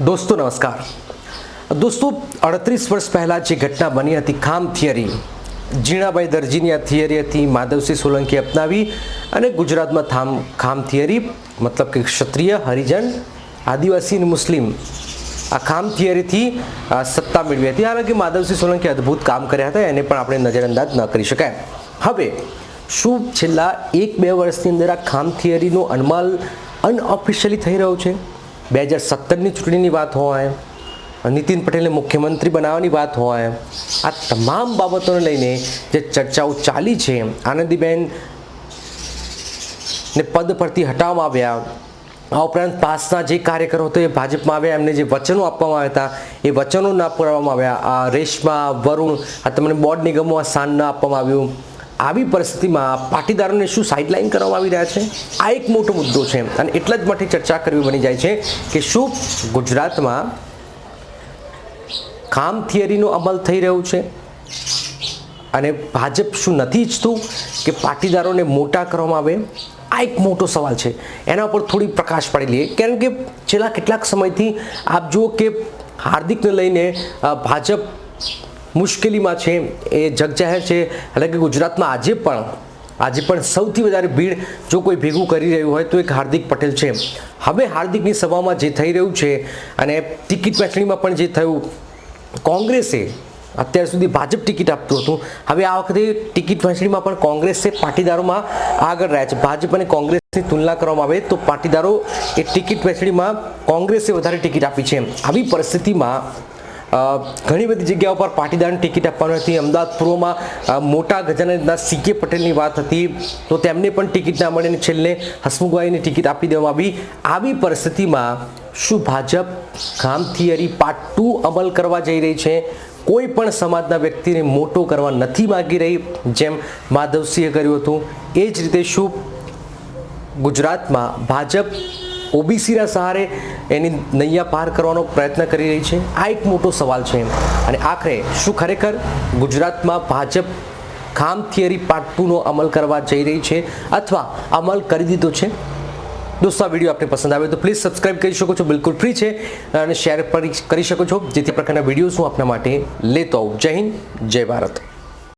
દોસ્તો, નમસ્કાર. દોસ્તો, અડત્રીસ વર્ષ પહેલાં જે ઘટના બની હતી, ખામ થિયરી જીણાભાઈ દરજીની આ થિયરી હતી, માધવસિંહ સોલંકી અપનાવી અને ગુજરાતમાં થામ, ખામ થિયરી, મતલબ કે ક્ષત્રિય, હરિજન, આદિવાસી અને મુસ્લિમ આ ખામ થિયરીથી સત્તા મેળવી હતી. હાલાકી માધવસિંહ સોલંકી અદ્ભુત કામ કર્યા હતા, એને પણ આપણે નજરઅંદાજ ન કરી શકાય. હવે, શું છેલ્લા એક બે વર્ષની અંદર આ ખામ થિયરીનો અનમાલ, અનઓફિશિયલી થઈ રહ્યો છે? બે હજાર સત્તરની ચૂંટણીની વાત હોય, નીતિન પટેલને મુખ્યમંત્રી બનાવવાની વાત હોય, આ તમામ બાબતોને લઈને જે ચર્ચાઓ ચાલી છે, આનંદીબેન ને પદ પરથી હટાવવામાં આવ્યા, આ ઉપરાંત પાસના જે કાર્યકરો હતો એ ભાજપમાં આવ્યા, એમને જે વચનો આપવામાં આવ્યા હતા, એ વચનો ના પૂરવામાં આવ્યા. આ રેશમા, વરુણ, આ તમને બોર્ડ નિગમો, આ સ્થાન ન આપવામાં આવ્યું. આવી પરિસ્થિતિમાં પાટીદારોને શું સાઇડલાઇન કરવામાં આવી રહ્યા છે? આ એક મોટો મુદ્દો છે. અને એટલા જ માટે ચર્ચા કરવી બની જાય છે કે શું ગુજરાતમાં કામ થિયરીનો અમલ થઈ રહ્યો છે? અને ભાજપ શું નથી ઈચ્છતું કે પાટીદારોને મોટા કરવામાં આવે? આ એક મોટો સવાલ છે. એના ઉપર થોડી પ્રકાશ પાડી લઈએ. કારણ કે છેલ્લા કેટલાક સમયથી આપ જુઓ કે હાર્દિકને લઈને ભાજપ મુશ્કેલીમાં છે એ જગજાહેર છે. એટલે કે ગુજરાતમાં આજે પણ આજે પણ સૌથી વધારે ભીડ જો કોઈ ભેગું કરી રહ્યું હોય તો એક હાર્દિક પટેલ છે. હવે હાર્દિકની સભામાં જે થઈ રહ્યું છે અને ટિકિટ વહેંચણીમાં પણ જે થયું, કોંગ્રેસે અત્યાર સુધી ભાજપ ટિકિટ આપતું હતું. હવે આ વખતે ટિકિટ વહેંચણીમાં પણ કોંગ્રેસે પાટીદારોમાં આગળ રહ્યા છે. ભાજપ અને કોંગ્રેસની તુલના કરવામાં આવે તો પાટીદારો એ ટિકિટ વહેંચણીમાં કોંગ્રેસે વધારે ટિકિટ આપી છે. આવી પરિસ્થિતિમાં ઘણી બધી જગ્યાઓ પર પાટીદારની ટિકિટ આપવાની હતી. અમદાવાદ પૂર્વમાં મોટા ગજાનંદના સીકે પટેલની વાત હતી, તો તેમને પણ ટિકિટ ના મળીને છેલ્લે હસમુખભાઈની ટિકિટ આપી દેવામાં આવી. આવી પરિસ્થિતિમાં શું ભાજપ ગામ થિયરી પાર્ટ ટુ અમલ કરવા જઈ રહી છે? કોઈ પણ સમાજના વ્યક્તિને મોટો કરવા નથી માગી રહી, જેમ માધવસિંહે કર્યું હતું. એ જ રીતે શું ગુજરાતમાં ભાજપ ઓબીસીના સહારે એની નૈયા પાર કરવાનો પ્રયત્ન કરી રહી છે. આ એક મોટો સવાલ છે. અને આખરે શું ખરેખર ગુજરાતમાં ભાજપ ખામ થિયરી પાર્ટ ટુનો અમલ કરવા જઈ રહી છે અથવા અમલ કરી દીધો છે? દોસ્તો, આ વીડિયો આપને પસંદ આવે તો પ્લીઝ સબસ્ક્રાઇબ કરી શકો છો. બિલકુલ ફ્રી છે. અને શેર પણ કરી શકો છો. જેથી પ્રકારના વિડીયોઝ હું આપના માટે લેતો આવું. જય હિન્દ, જય ભારત.